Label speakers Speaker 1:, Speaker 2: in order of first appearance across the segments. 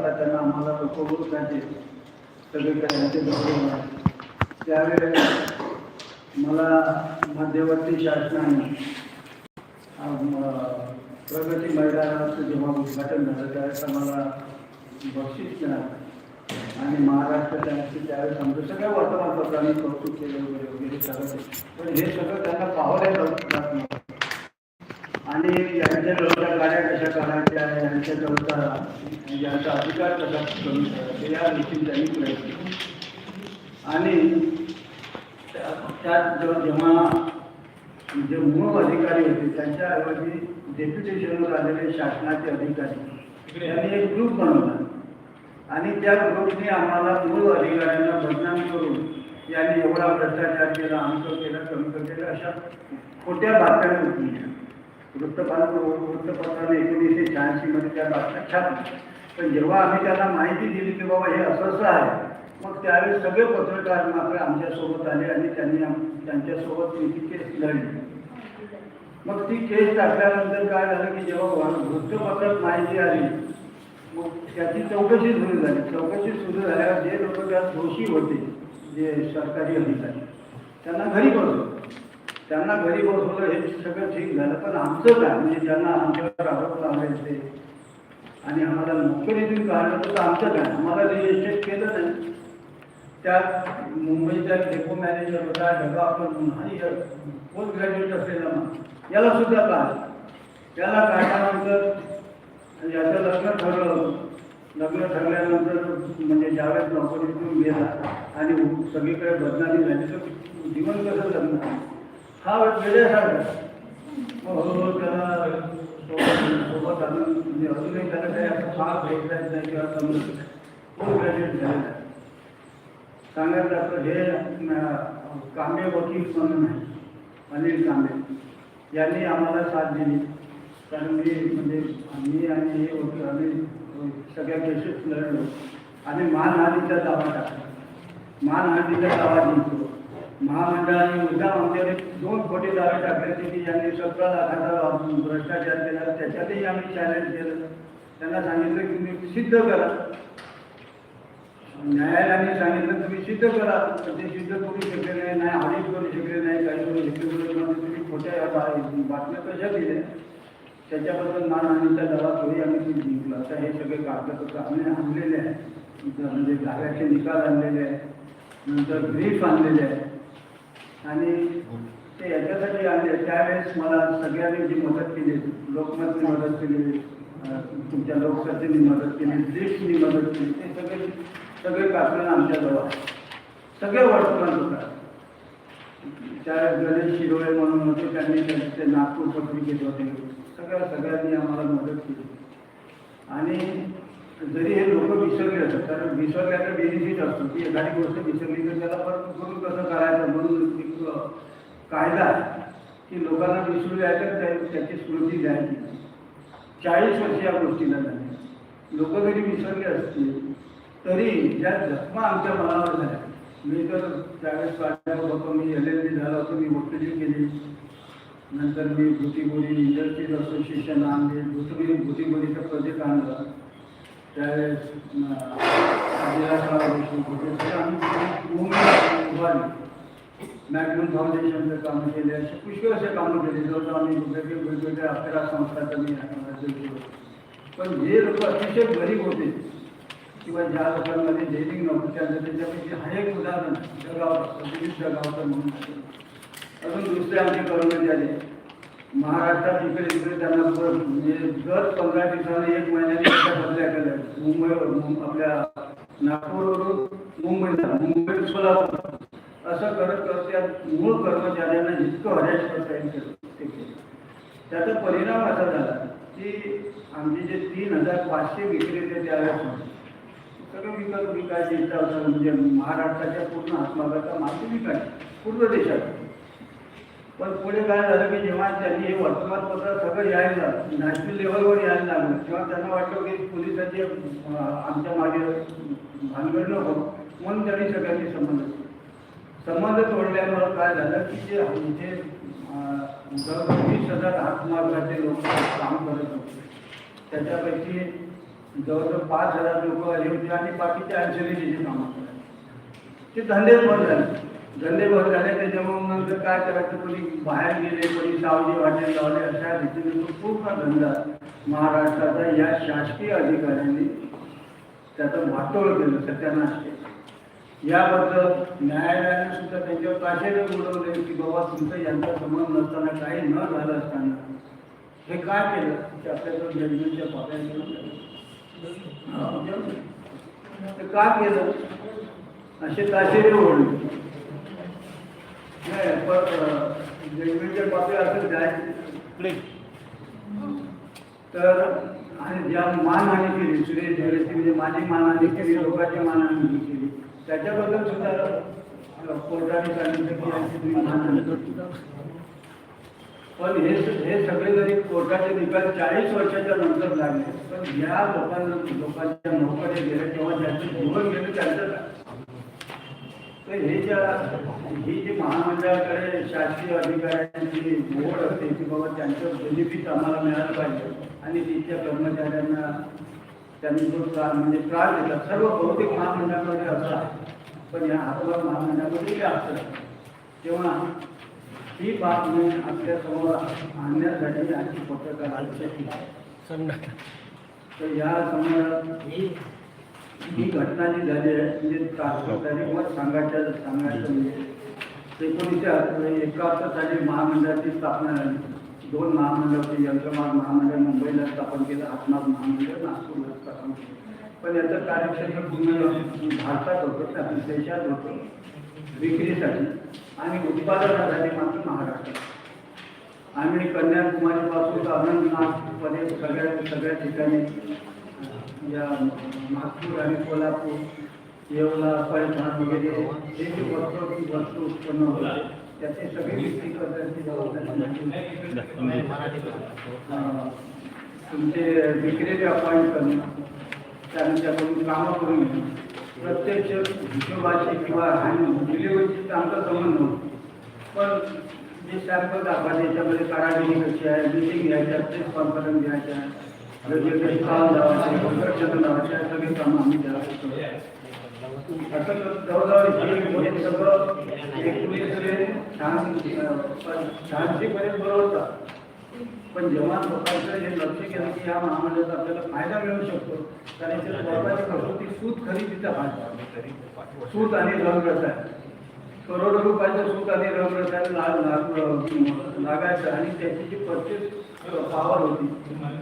Speaker 1: त्यांना आम्हाला लोकगुरुकाचे सगळीकडे यांचे त्यावेळेस मला मध्यवर्ती शासनाने प्रगती मैदानाचं जेव्हा उद्घाटन झालं त्यावेळेस आम्हाला बक्षीस मिळालं. आणि महाराष्ट्र त्यांचे त्यावेळेस आमचं सगळ्या वर्तमानपत्रांनी कौतुक केलं वगैरे वगैरे सगळं. पण हे सगळं त्यांना पाहायला जात आणि यांच्या जवळच्या गाड्या कशा काढायच्या यांच्या जवळचा यांचा अधिकार कसा कमी करायचा या गोष्टी त्यांनी प्रयत्न. आणि त्या- त्यात जो जेव्हा जे मूळ अधिकारी होते त्यांच्याऐवजी डेप्युटेशनवर आलेले शासनाचे अधिकारी यांनी एक ग्रुप बनवला. आणि त्या ग्रुपने आम्हाला मूळ अधिकाऱ्यांना बदनाम करून यांनी एवढा भ्रष्टाचार केला आमचं केलं कमी केलं अशा खोट्या बातम्या होती वृत्तपत्र वृत्तपत्राने एकोणीसशे शहाऐंशीमध्ये त्या बातम्या छापल्या पण जेव्हा आम्ही त्यांना माहिती दिली की बाबा हे असं असं आहे मग त्यावेळेस सगळे पत्रकार मात्र आमच्यासोबत आले आणि त्यांनी आम- त्यांच्यासोबत ती केस लढली. मग ती केस टाकल्यानंतर काय झालं की जेव्हा वृत्तपत्रात माहिती आली मग त्याची चौकशी सुरू झाली. चौकशी सुरू झाल्यावर जे लोक त्यात दोषी होते जे सरकारी अधिकारी त्यांना घरी बसवलं त्यांना घरी बसवलं हे सगळं ठीक झालं पण आमचं काय? म्हणजे त्यांना आमच्यावर आरोप लावायचे आणि आम्हाला नोकरीतून काढलं तर आमचं काय? आम्हाला रिजिस्ट्रेट केलं नाही. त्या मुंबईचा डेपो मॅनेजर होता ढगावकर म्हणून आणि पोस्ट ग्रॅज्युएट असलेला मग. याला सुद्धा काढ त्याला काढल्यानंतर याचं लग्न ठरलं. लग्न ठरल्यानंतर म्हणजे ज्यावेळेस नोकरीतून गेला आणि सगळीकडे बदनामी झाली तर जीवन कसं जगणार? हा वेगळ्यासारखा हळूहळू त्याला सोबत सोबत आणून म्हणजे अजूनही त्याला काही असं फार भेटता नाही किंवा समजत पोस्ट ग्रॅज्युएट झालेला आहे सांगायचं जातं हे कांबे वकील म्हणून आहे अनिल कांबे यांनी आम्हाला साथ दिली. कारण मी म्हणजे मी आणि हे वकील आम्ही सगळ्या केसेस लढलो. आणि मानहानीचा दावा टाकला. मानहानीचा दावा जिंकलो. महामंडळाने मुद्दा आमच्याकडे दोन खोटे दावे टाकले होते की यांनी सतरा लाखाचा भ्रष्टाचार केला. त्याच्यातही आम्ही चॅलेंज केलं. त्यांना सांगितलं की तुम्ही सिद्ध करा. न्यायालयाने सांगितलं तुम्ही सिद्ध करा. पण ते सिद्ध करू शकले नाही नाही ऑडिट करू शकले नाही काही करू शकले तुम्ही खोट्या बातम्या कशा दिल्या? त्याच्याबद्दल मानहानीचा दावा थोडी आम्ही ती जिंकलो. आता हे सगळे कागदपत्र आम्ही आणलेले आहे म्हणजे जागाचे निकाल आणलेले आहे नंतर ब्रीफ आणलेले आहे आणि ते याच्यासाठी आले. त्यावेळेस मला सगळ्यांनी जी मदत केली लोकमतनी मदत केली तुमच्या लोकसभेने मदत केली देशनी मदत केली ते सगळे सगळे काकण आमच्याजवळ आहे. सगळे वर्तमानपत्र त्या गणेश शिरोळे म्हणून होते त्यांनी त्यांचे नागपूर पत्रिकेत होते. सगळ्या सगळ्यांनी आम्हाला मदत केली. आणि जरी हे लोक विसरले असतात कारण विसरल्याचा बेनिफिट असतो की एखादी गोष्ट विसरली तर त्याला परत करून कसं करायचं म्हणून कायदा की लोकांना विसरू द्यायचं त्याची स्मृती द्यायची. चाळीस वर्ष या गोष्टीला झाली. लोक जरी विसरले असतील तरी ज्या जखमा आमच्या मनावर झाल्या. मी तर त्यावेळेस प्राध्यापक होतो मी एल एल बी झालो होतो मी वकिली केली. नंतर मी भुतीबोरी इंडस्ट्रीज असोसिएशन आणले. भुतीबोरी भुतीबोरीचा प्रोजेक्ट आणला. आम्ही मुंबईत उभारली मॅग्नम फाउंडेशनचं कामं केले असे अतिशय गरीब होते किंवा ज्या लोकांमध्ये डेलिंग नव्हतं त्यांचं हा एक उदाहरण जगाव दिलीप जगावकर म्हणून अजून दुसरे आमचे कर्मचारी महाराष्ट्रात इकडे तिकडे त्यांना म्हणजे दर पंधरा दिवसाने एक महिन्याने बदल्या केल्या मुंबईवर आपल्या नागपूरवरून मुंबईला मुंबई सोलापूर. असं करत करत त्या मूळ कर्मचाऱ्यांना जितकं हरेश करता येईल त्याचा परिणाम असा झाला की आमचे जे तीन हजार पाचशे विक्रेते त्यावेळेस होते. सगळं विकत विकायची इच्छा होता. म्हणजे महाराष्ट्राच्या पूर्ण आत्मघाता माल विकायची. पूर्ण देशात. पण पुढे काय झालं की जेव्हा त्यांनी हे वर्तमानपत्र सगळं यायला नॅशनल लेवलवर यायला लागलं तेव्हा त्यांना वाटलं की पोलिसांचे आमच्या मागे भानगड नको म्हणून त्यांनी सगळ्यांनी संबंध संबंध तोडल्यामुळं काय झालं की जे इथे जवळपास वीस हजार हातमार्गाचे लोक काम करत होते. त्याच्यापैकी जवळजवळ पाच हजार लोक आले होते आणि बाकीचे अडचणीचे कामं करायचे ते धंदेच बंद झाले. धंदे बंद झाले त्याच्यामुळे नंतर काय करायचं? कोणी बाहेर गेले कोणी सावजी वाटेल लावले अशा रीतीने तो पूर्ण धंदा महाराष्ट्राचा या शासकीय अधिकाऱ्यांनी त्याचं वाटोळ केलं सत्यानाश केलं. याबद्दल न्यायालयाने सुद्धा त्यांच्यावर ताशेरे उडवले की बाबा तुमचं यांचा संबंध नसताना काही न झालं असताना हे काय केलं? ते आपल्याकडे जजमेंटच्या पातळीवर ते का केलं? असे ताशेरे ओढले. नाही पण जजमेंटच्या पातळी जायचं तर आणि ज्या मानहानी केली सुरेश धैर्यची म्हणजे माझी मानहानी केली लोकांची मानहानी केली त्याच्याबद्दल सुद्धा कोर्टाने सांगितलं की पण हे हे सगळे जरी कोर्टाचे निकाल चाळीस वर्षाच्या नंतर लागले पण या लोकांना लोकांच्या नोकऱ्या गेल्या तेव्हा ज्यांचं जीवन गेलं त्यांचं तर हे ज्या ही जी महामंडळाकडे शासकीय अधिकाऱ्यांची ओढ असते की बाबा त्यांचं बेनिफिट आम्हाला मिळालं पाहिजे आणि तिथल्या कर्मचाऱ्यांना त्यांनी जो त्रास म्हणजे त्रास देतात. सर्व बहुतेक महामंडळामध्ये असं आहे. पण या हातवर महामंडळामध्ये हे असतं तेव्हा ही बातमी आपल्यासमोर आणण्यासाठी आजची पत्रकार तर या समोर ही घटना जी झाली आहे म्हणजे तात्पुरती झाली सांगायच्या सांगायचं सांगायचं म्हणजे एकोणीसशे म्हणजे एकाहत्तर साली महामंडळाची स्थापना झाली. दोन महामंडळाचे यंत्रमाग महामंडळ मुंबईला स्थापन केलं हातमाग महामंडळ नागपूरला स्थापन केलं. पण याचं कार्यक्षेत्र पूर्ण भारतात होतं त्या देशात होतं विक्रीसाठी आणि उत्पादनासाठी मात्र महाराष्ट्रात. आम्ही कन्याकुमारीपासून अनंतनाथपर्यंत सगळ्या सगळ्या ठिकाणी या नागपूर आणि कोल्हापूर येवला पैठण वगैरे हे जे वस्तू वस्तू उत्पन्न होतात त्याची सगळी विक्री करण्याची जबाबदारी तुमचे विक्रेते अपॉइंट करणं त्यांच्याकडून कामं करून प्रत्यक्ष हिशोबाची किंवा हँड डिलिव्हरीची आमचा संबंध नव्हता पण जे सॅम्पल दाखवा त्याच्यामध्ये कारागिरी कशी आहे मिटिंग घ्यायच्या प्रेस कॉन्फरन्स घ्यायच्या सगळे आम्ही असं सगळं शहाऐंशीपर्यंत बरोबर होता पण जेव्हा लोकांचं हे लक्ष केलं की या महामंडळाचा आपल्याला फायदा मिळू शकतो तर याच्यात स्वतःची प्रकृती सूत खरेदीचा भाग सूत आणि रंगरसायन करोडो रुपयाचं सूत आणि रंगरसायन लाल लाग- लागायचं. आणि त्याची जी परचेस पॉवर होती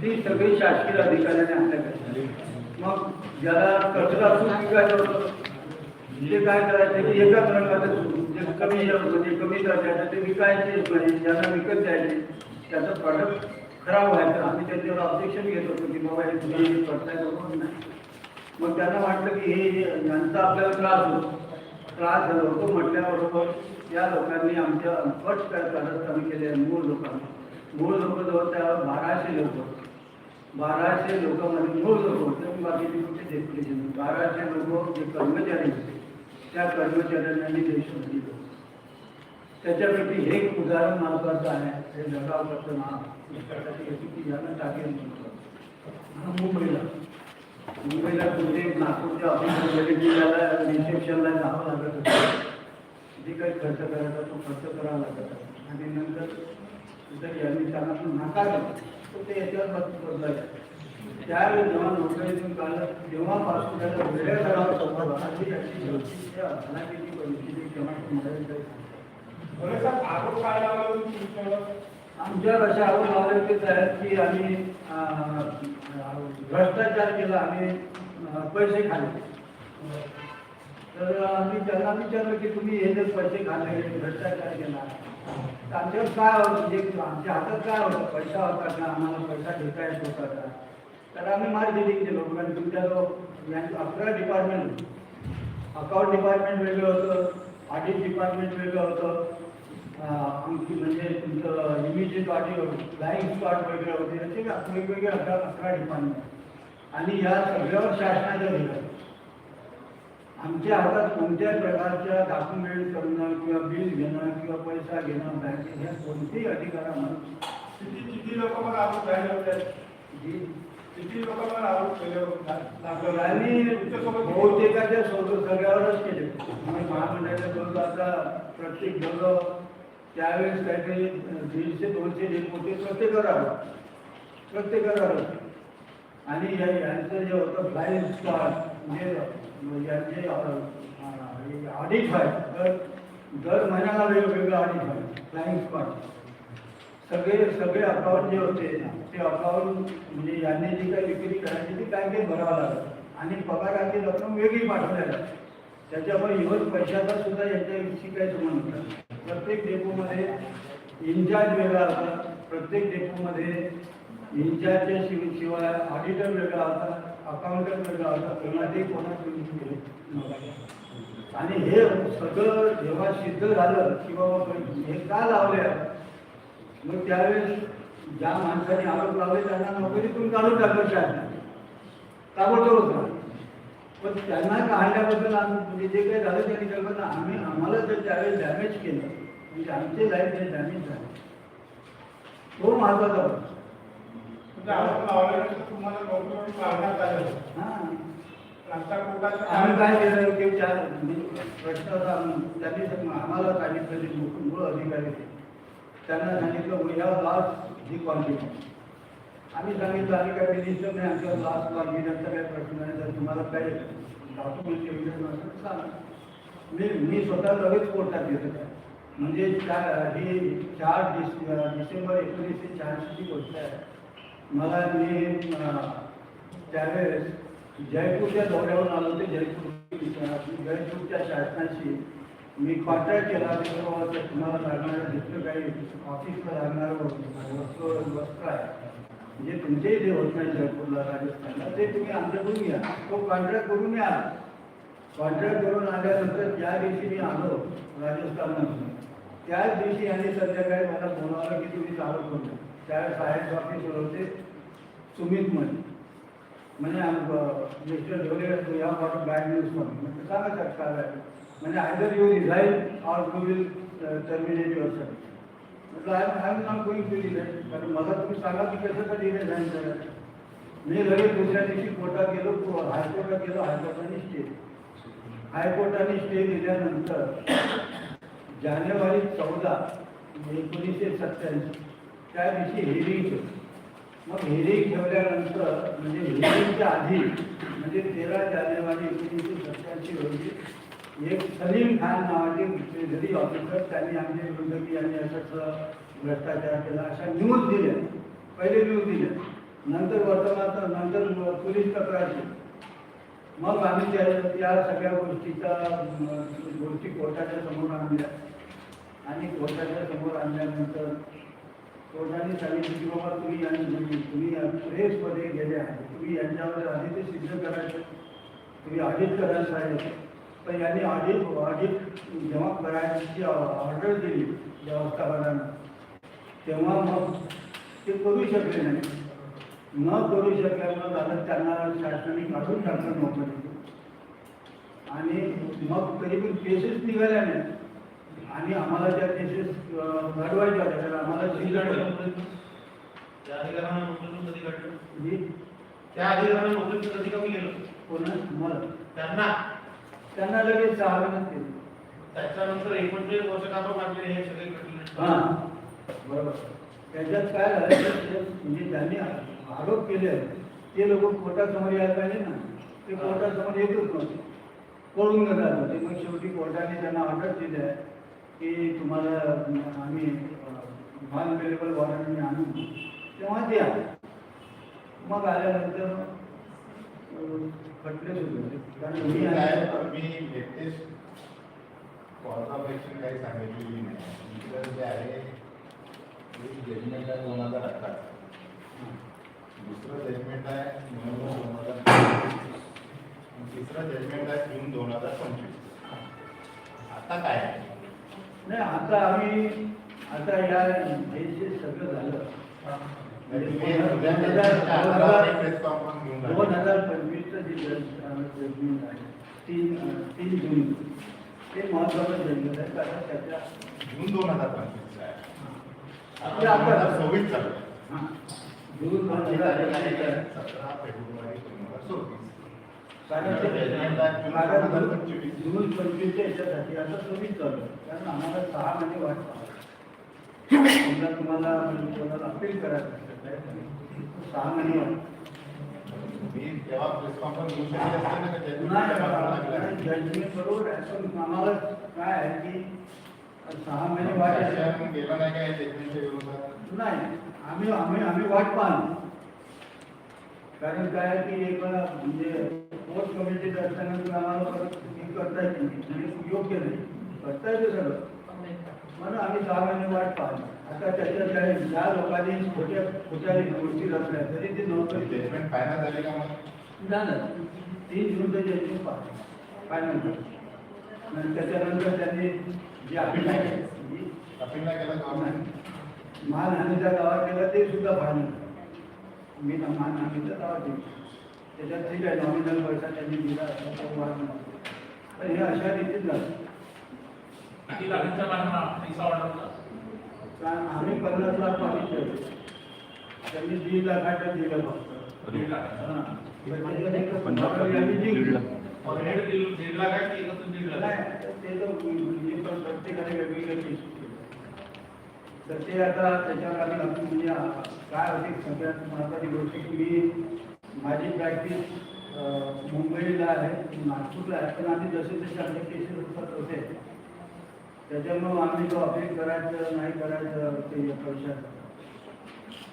Speaker 1: ती सगळी शासकीय अधिकाऱ्याने आपल्याकडे मग ज्याला कचरा सूत होतं ते काय करायचं की एकाच रंगाचं जे कमी म्हणजे कमी दर्जाचं ते विकायचे म्हणजे ज्यांना विकत द्यायचे त्याचं प्रॉडक्ट खराब व्हायचं. आम्ही त्याच्यावर ऑब्जेक्शन घेत होतो की बाबा हे तुम्ही करताय बरोबर नाही. मग त्यांना वाटलं की हे यांचा आपल्याला त्रास होतो. त्रास झाला होतो म्हटल्याबरोबर या लोकांनी आमच्या अनपट काय कमी केले मूळ लोकांना मूळ लोक जवळ त्या बाराशे लोक. बाराशे लोकांमध्ये मूळ लोक होते. बाकीचे कुठे बाराशे लोक जे कर्मचारी होते, त्या कर्मचाऱ्यांनी देश दिलं त्याच्यापैकी हे उदाहरण महत्वाचं आहे. हे जगावरचं नाव. की यानं टाकेल मुंबईला. मुंबईला कुठे? नागपूरच्या ऑफिसमध्ये जिल्ह्याला रिसेप्शनला जावं लागत होतं. जे काही खर्च करायचा तो खर्च करावा लागत. आणि नंतर जर नाकारलं. तर ते याच्यावर बदलायचं त्यावेळी जेव्हा नोकरीतून काढलं तेव्हापासून त्याला वेगळ्या अशी अशी तेव्हा मिळाली जायची. आमच्यावर अशा आरोप की आम्ही भ्रष्टाचार केला आम्ही पैसे खाल्ले. तर आम्ही त्यांना विचारलं की तुम्ही हे जर पैसे खाल्ले भ्रष्टाचार केला आमच्यावर काय होतं म्हणजे आमच्या हातात काय होतं पैसा होता का आम्हाला पैसा घेता येत होता का? तर आम्ही मार्केटिंग केलो कारण तुमच्या जो अकरा डिपार्टमेंट अकाउंट डिपार्टमेंट वेगळं होतं ऑडिट डिपार्टमेंट वेगळं होतं आमची म्हणजे तुमचं इमिजिएट ऑडिट फ्लाईंग स्पॉट वगैरे होते असे वेगवेगळे अकरा अकरा डिपार्टमेंट आणि या सगळ्यावर शासनाचं दिलं आमच्या हातात कोणत्याही प्रकारच्या डॉक्युमेंट करणं किंवा बिल घेणं किंवा पैसा घेणं बँकेत ह्या कोणतेही अधिकार आम्हाला
Speaker 2: किती किती लोक मग आपण राहिले होते?
Speaker 1: जी.
Speaker 2: किती लोकांवर आरोप केले होते?
Speaker 1: आणि बहुतेकाच्या सोबत सगळ्यावरच केले. म्हणजे महामंडळाच्या सोबत आता प्रत्येक जग त्यावेळेस काहीतरी दीडशे दोनशे रिपोर्टे प्रत्येकावर आलं प्रत्येकावर आणि या यांचं जे होतं फ्लाईंग स्क्वॉड म्हणजे यांचे ऑडिट आहे तर दर महिन्याला वेगवेगळं ऑडिट आहे फ्लाईंग स्क्वॉड सगळे सगळे अकाउंट जे होते ते अकाउंट म्हणजे यांनी जी काही विक्री करायची ती बँकेत भरावं लागलं आणि पगाराची रक्कम वेगळी पाठवल्या त्याच्यामुळे इव्हन पैशाचा सुद्धा यांच्याशी काही संबंध नव्हता प्रत्येक डेपोमध्ये इन्चार्ज वेगळा होता प्रत्येक डेपोमध्ये इन्चार्जच्या शिव शिवाय ऑडिटर वेगळा होता. आणि हे सगळं जेव्हा सिद्ध झालं की बाबा हे का लावले मग त्यावेळेस ज्या माणसाने आरोप लावले त्यांना नोकरीतून काढून टाकलं शासनाने ताबडतोब होता. पण त्यांना काढल्याबद्दल आम्ही म्हणजे जे काही झालं त्यांनी कल्पना आम्ही आम्हाला जर त्यावेळेस डॅमेज केलं. म्हणजे आमचे लाईफ जे डॅमेज झाले. तो महत्त्वाचा होता आम्ही काय केलं की चार म्हणजे प्रश्न त्यांनी आम्हाला सांगितलं जे मूळ अधिकारी त्यांना सांगितलं we have lost the confidence आम्ही सांगितलं आम्ही काय मिनिस्टर नाही आमच्या लॉस कॉन्फिडन्सचा काही प्रश्न नाही जर तुम्हाला काही डॉक्युमेंट एव्हिडन्स तर सांगा. मी मी स्वतः लगेच कोर्टात घेतो म्हणजे चार ही चार डिस डिसेंबर एकोणीसशे शहाऐंशीची गोष्ट आहे. मला मी त्यावेळेस जयपूरच्या दौऱ्यावर आलो होते जयपूर जयपूरच्या शासनाशी. मी कॉन्ट्रॅक्ट केला की तुम्हाला लागणारं जितकं काही ऑफिसला लागणारं वस्त्र वस्त्र आहे. म्हणजे तुमचेही जे होत नाही जयपूरला राजस्थानला. ते तुम्ही आमच्याकडून घ्या तो कॉन्ट्रॅक्ट करून या. कॉन्ट्रॅक्ट करून आल्यानंतर ज्या दिवशी मी आलो राजस्थानमधून. त्याच दिवशी यांनी संध्याकाळी मला बोलावलं की तुम्ही चालू करू त्यावेळेस साहेब ऑफिसवर होते. सुमित मध्ये म्हणजे आम- Mister Dhole you have got bad news for म्हणजे सांगा सर काय म्हणजे either you resign or you will terminate your sir म्हटलं I I am not going to resign कारण मला तुम्ही सांगा की कशासाठी रिझाईन करायचं? मी लगेच दुसऱ्या दिवशी कोर्टात गेलो हायकोर्टात गेलो हायकोर्टाने स्टे हायकोर्टाने स्टे दिल्यानंतर जानेवारी चौदा एकोणीसशे सत्त्याऐंशी त्या दिवशी हिरिंग ठेवतो मग हिरिंग ठेवल्यानंतर म्हणजे हिरिंगच्या आधी म्हणजे तेरा जानेवारी एकोणीसशे सत्त्याऐंशी रोजी एक सलीम खान नावाचे ट्रेझरी ऑफिसर त्यांनी आमचे विरुद्ध की यांनी असं भ्रष्टाचार केला अशा न्यूज दिल्या. पहिले न्यूज दिल्या. नंतर वर्तमानात नंतर पोलीस तक्रार मग आम्ही त्या त्या सगळ्या गोष्टीचा गोष्टी कोर्टाच्या समोर आणल्या. आणि कोर्टाच्या समोर आणल्यानंतर कोर्टाने सांगितलं की बाबा तुम्ही यांनी म्हणजे तुम्ही प्रेसमध्ये गेले आहे तुम्ही यांच्यावर आधी ते सिद्ध करायचं. तुम्ही ऑडिट करायला पाहिजे. पण यांनी ऑडिट ऑडिट जेव्हा करायची ऑर्डर दिली व्यवस्थापनानं तेव्हा मग ते करू शकले नाही. न करू शकल्यामुळं झालं त्यांना शासनाने काढून टाकलं नव्हतं आणि मग तरी पण केसेस निघाल्या नाही आणि आम्हाला त्या केसेस घडवायच्या होत्या तर आम्हाला
Speaker 3: त्या अधिकाऱ्यांना नोकरीतून कधी काढलं
Speaker 1: जी?
Speaker 3: त्या अधिकाऱ्यांना नोकरीतून कधी कमी केलं
Speaker 1: कोणा? मला.
Speaker 3: त्यांना?
Speaker 1: त्यांना लगेच सहा महिन्यात केलं.
Speaker 3: त्याच्यानंतर एकोणतीस वर्ष का काढले हे सगळे घडले
Speaker 1: हां. बरोबर. त्याच्यात काय झालं ते म्हणजे ज्यांनी आरोप केले ते लोक कोर्टासमोर यायला पाहिजे ना. ते कोर्टासमोर येतच नव्हते. पळून न जात होते मग शेवटी कोर्टाने त्यांना ऑर्डर दिली. आहे की तुम्हाला आम्ही नॉन अवेलेबल वॉरंटने आणू. तेव्हा ते आले मग आल्यानंतर अं, खटले सुरू कारण मी
Speaker 4: मी लेटेस्ट कॉर्पोरेशन काही सांगितलेली नाही. इतर जे आहे जजमेंट आहे दोन हजार अठरा दुसरं जजमेंट आहे नोव्हेंबर दोन हजार तिसरं जजमेंट आहे जून दोन हजार पंचवीस. आता काय? आहे
Speaker 1: नाही आता आम्ही आता या हे जे सगळं झालं म्हणजे दोन हजार- दोन हजार- दोन. हजार पंचवीसचं जे जजमेंट आहे तीन तीन जून ते महत्वाचं जजमेंट आहे कारण त्याच्या
Speaker 4: जून दोन हजार पंचवीस आहे दोन हजार सव्वीस चालू.
Speaker 1: हां जून
Speaker 4: आहे
Speaker 1: तारखेला
Speaker 4: सतरा फेब्रुवारी दोन हजार चोवीस
Speaker 1: कारण जून पंचवीसच्या याच्यासाठी आता तुम्ही चालू आहे. आम्हाला सहा महिने वाट समजा तुम्हाला अपील करायचं असेल काय करायचं? सहा महिने
Speaker 4: मी तेव्हा प्रेस कॉन्फरन्स घेऊ शकले असते ना का judgment
Speaker 1: नाही
Speaker 4: करावं लागलं.
Speaker 1: जजमेंट बरोबर आहे पण आम्हाला काय आहे की सहा महिने वाट आहे.
Speaker 4: शासन नाही काय जजमेंटच्या विरोधात
Speaker 1: नाही आम्ही आम्ही आम्ही वाट पाहणार कारण काय की एक म्हणजे पोस्ट कमिटीत असताना आम्हाला परत करता येत नाही योग्य नाही करता येतं सगळं म्हणून आम्ही सहा महिने वाट पाहणार आता त्याच्यात काय ज्या लोकांनी खोट्या खोट्या गोष्टी रचल्या तरी ते नोकरी
Speaker 4: जजमेंट फायनल झाली का मग?
Speaker 1: झालं. तीन जूनचं जजमेंट पाहिजे फायनल आणि त्याच्यानंतर त्यांनी जी
Speaker 4: अपील नाही
Speaker 1: अभिनय
Speaker 4: केलं. अपील नाही केलं गव्हर्नमेंट
Speaker 1: मानहानीचा दावा केला ते सुद्धा फायनल मी ना मानहानीचा दावा केला त्याच्यात ठीक आहे नॉमिनल पैसा त्यांनी दिला तो नव्हता. पण हे अशा रीतीत झालं.
Speaker 3: किती लाखांचा बांधला पैसा वाढवला?
Speaker 1: कारण आम्ही पन्नास लाख मागितले होते. त्यांनी दीड लाखाचं दिलं फक्त.
Speaker 3: दीड लाख
Speaker 1: हां. म्हणजे ते तर आता त्याच्यावर आम्ही म्हणजे काय होते सगळ्यात महत्त्वाची गोष्ट की मी माझी प्रॅक्टिस मुंबईला आहे नागपूरला आहे. पण आम्ही जसे जसे आमचे केसेस होते त्याच्यामुळं आम्ही जो अपील करायचं नाही करायचं ते पैशाचं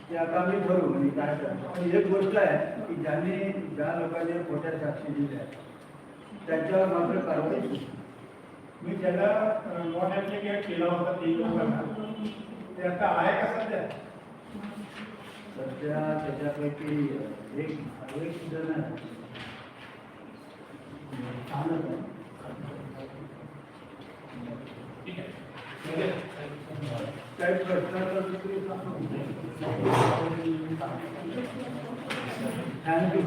Speaker 1: ते आता आम्ही ठरवू म्हणजे काय करायचं? पण एक गोष्ट आहे की ज्यांनी ज्या लोकांनी खोट्या साक्षी दिल्या त्याच्यावर मात्र कारवाई सुरू.
Speaker 2: मी त्याला नॉट ऍप्लिकेट केला होता तीन लोकांना ते आता आहे का सध्या?
Speaker 1: सध्या त्याच्यापैकी एक एक जण आहे छानच आहे.
Speaker 3: ठीक आहे ठीक आहे
Speaker 1: काही प्रश्न तर तुम्ही थँक्यू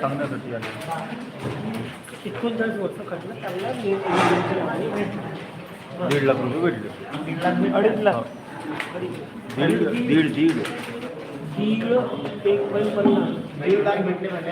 Speaker 5: सांगण्यासाठी आले
Speaker 6: एकोणचाळीस वर्ष खटला त्यांना.
Speaker 5: दीड लाख रुपये भेटले.
Speaker 6: दीड लाख अडीच लाख
Speaker 5: दीड. दीड दीड.
Speaker 6: दीड एक पन्नास. दीड लाख भेटले म्हणजे